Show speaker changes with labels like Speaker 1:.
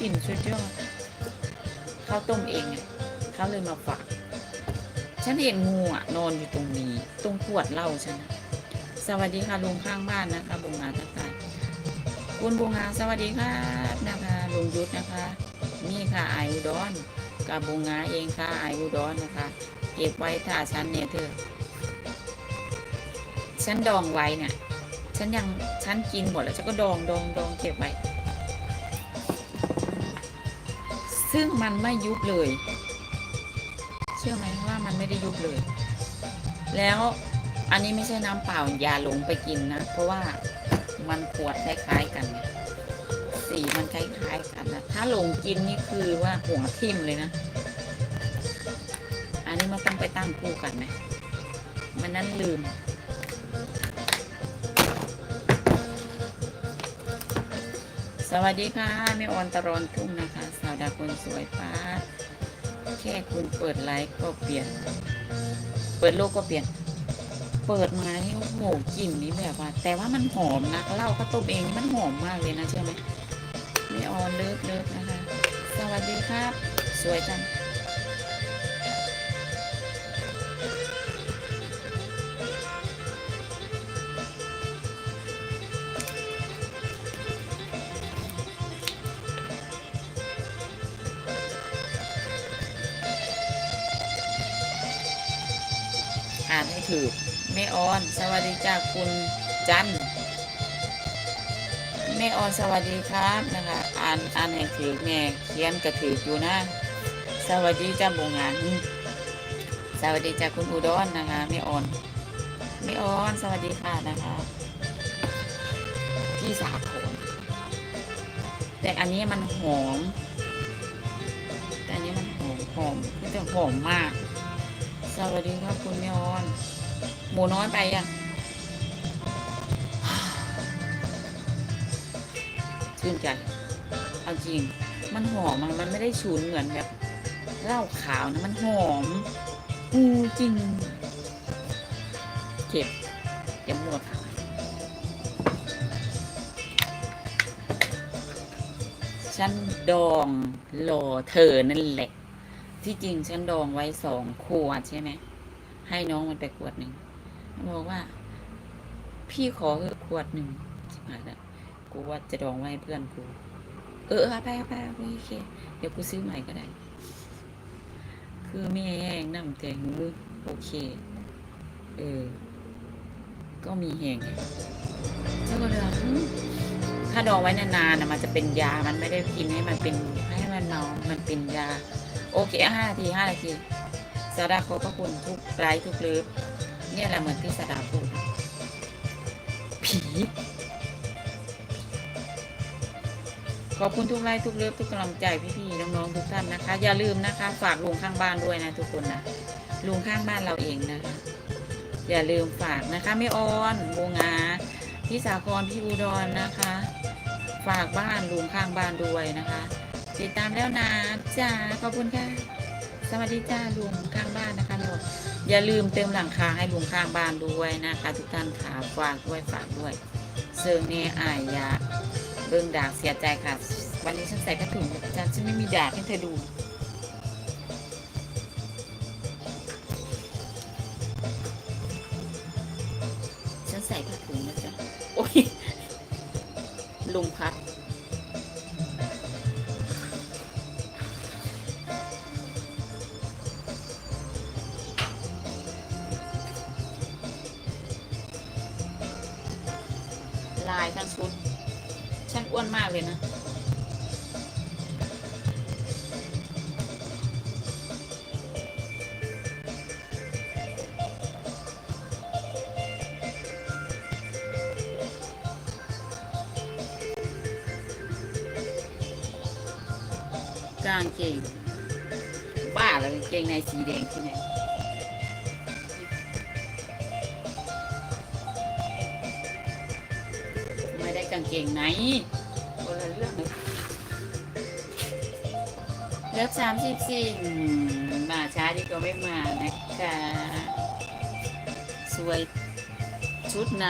Speaker 1: กลิ่นสุดยอดเขาวต้มเองเขาเลยมาฝากฉันเห็นงูอะนอนอยู่ตรงนี้ ตรงขวดเหล้าฉันสวัสดีค่ะลุงข้างบ้านนะคะบุงงาทักายคุณบุงงาสวัสดีครับนะคะลุงยุทธนะคะ นี่ค่ะไออุดรกับบุงงาเองค่ะไออุดรนะคะเก็บไว้ถ้าฉันเนี่ยเธอฉันดองไว้เนี่ยฉันยังฉันกินหมดแล้วฉันก็ดองดองดองเก็บไว้ ซึ่งมันไม่ยุบเลย เชื่อไหมว่ามันไม่ได้ยุบเลย แล้วอันนี้ไม่ใช่น้ำเปล่าอย่าหลงไปกินนะ เพราะว่ามันขวดคล้ายๆกัน สีมันคล้ายๆกันนะถ้าหลงกินนี่คือว่าหัวทิ่มเลยนะ อันนี้มันต้องไปตั้งคู่กันไหมมันนั้นลืม สวัสดีค่ะแม่ออนตะรอนทุ่งนะคะ สาวดาคนสวยป้าแค่คุณเปิดไลค์ก็เปลี่ยน เปิดโลกก็เปลี่ยน เปิดมาที่โอ้โหกลิ่นนี้แบบว่า แต่ว่ามันหอมนะเล่าก็ต้มเองมันหอมมากเลยนะเชื่อไหมแม่ออนเลิกเลิกนะคะ สวัสดีครับ สวยจัง อ่านให้ถูกแม่ออน สวัสดีจากคุณจันแม่ออนสวัสดีครับนะคะ อ่านอ่านให้ถูกแม่เขียนกระถืออยู่นะ สวัสดีจ้าบงานสวัสดีจากคุณอุดรนะคะแม่ออนแม่ออนสวัสดีค่ะนะคะพี่สาโคนแต่อันนี้มันหอม แต่อันนี้มันหอมหอมมันจะหอมมาก สวัสดีครับคุณแม่ออน หมูน้อยไปยังชื่นใจ เอาจริง มันหอมมันมันไม่ได้ฉุนเหมือนแบบเหล้าขาวนะมันหอมอูจริงเก็บเก็บหมดฉันดองรอเธอนั่นแหละ ที่จริงฉันดองไว้สองขวดใช่ไหม ให้น้องมันไปขวดหนึ่งบอกว่า พี่ขอเถอขวดหนึ่งชิบหายแล้วกูว่าจะดองไว้ให้เพื่อนกู เออไปไปไปโอเค เดี๋ยวกูซื้อใหม่ก็ได้ คือไม่แห้งน้ำแต่หูโอเค เออ ก็มีแห้งไงเจ้าก็เลยว่าอืมถ้าดองไว้นานๆนะมันจะเป็นยา มันไม่ได้กินให้มันเป็นให้มันเมา มันเป็นยา โอเคห้านาทีห้านาทีสาดาขอบพระคุณทุกไลฟ์ทุกเลิฟเนี่ยแหละเหมือนที่สาดาพูดผีขอบคุณทุกไลฟ์ทุกเลิฟทุกกำลังใจพี่ๆน้องๆทุกท่านนะคะ อย่าลืมนะคะ ฝากลุงข้างบ้านด้วยนะทุกคนนะลุงข้างบ้านเราเองนะคะอย่าลืมฝากนะคะไม่ออนโบงาพี่สาครพี่อุดรนะคะ ฝากบ้านลุงข้างบ้านด้วยนะคะ ติดตามแล้วนะจ้าขอบคุณค่ะสวัสดีจ้าลุงข้างบ้านนะคะลุงอย่าลืมเติมหลังคาให้ลุงข้างบ้านด้วยนะคะ ทุกท่านค่ะฝากด้วยฝากด้วยเซิร์เนอายยาเบิ่งดากเสียใจค่ะ วันนี้ฉันใส่ผ้าถุงนะจ้าฉันไม่มีดากให้เธอดูฉันใส่ผ้าถุงนะจ๊ะโอ้ยลุงพัดายทั้งชุดฉันอ้วนมากเลยนะ กางเกง บ้าเลยกางเกงในสีแดงที่ไหน ไม่ได้กางเกงไหนคนละเรื่องเลยเลือกสามสิบสี่มาช้าดีกว่าไม่มานะคะ สวยชุดใน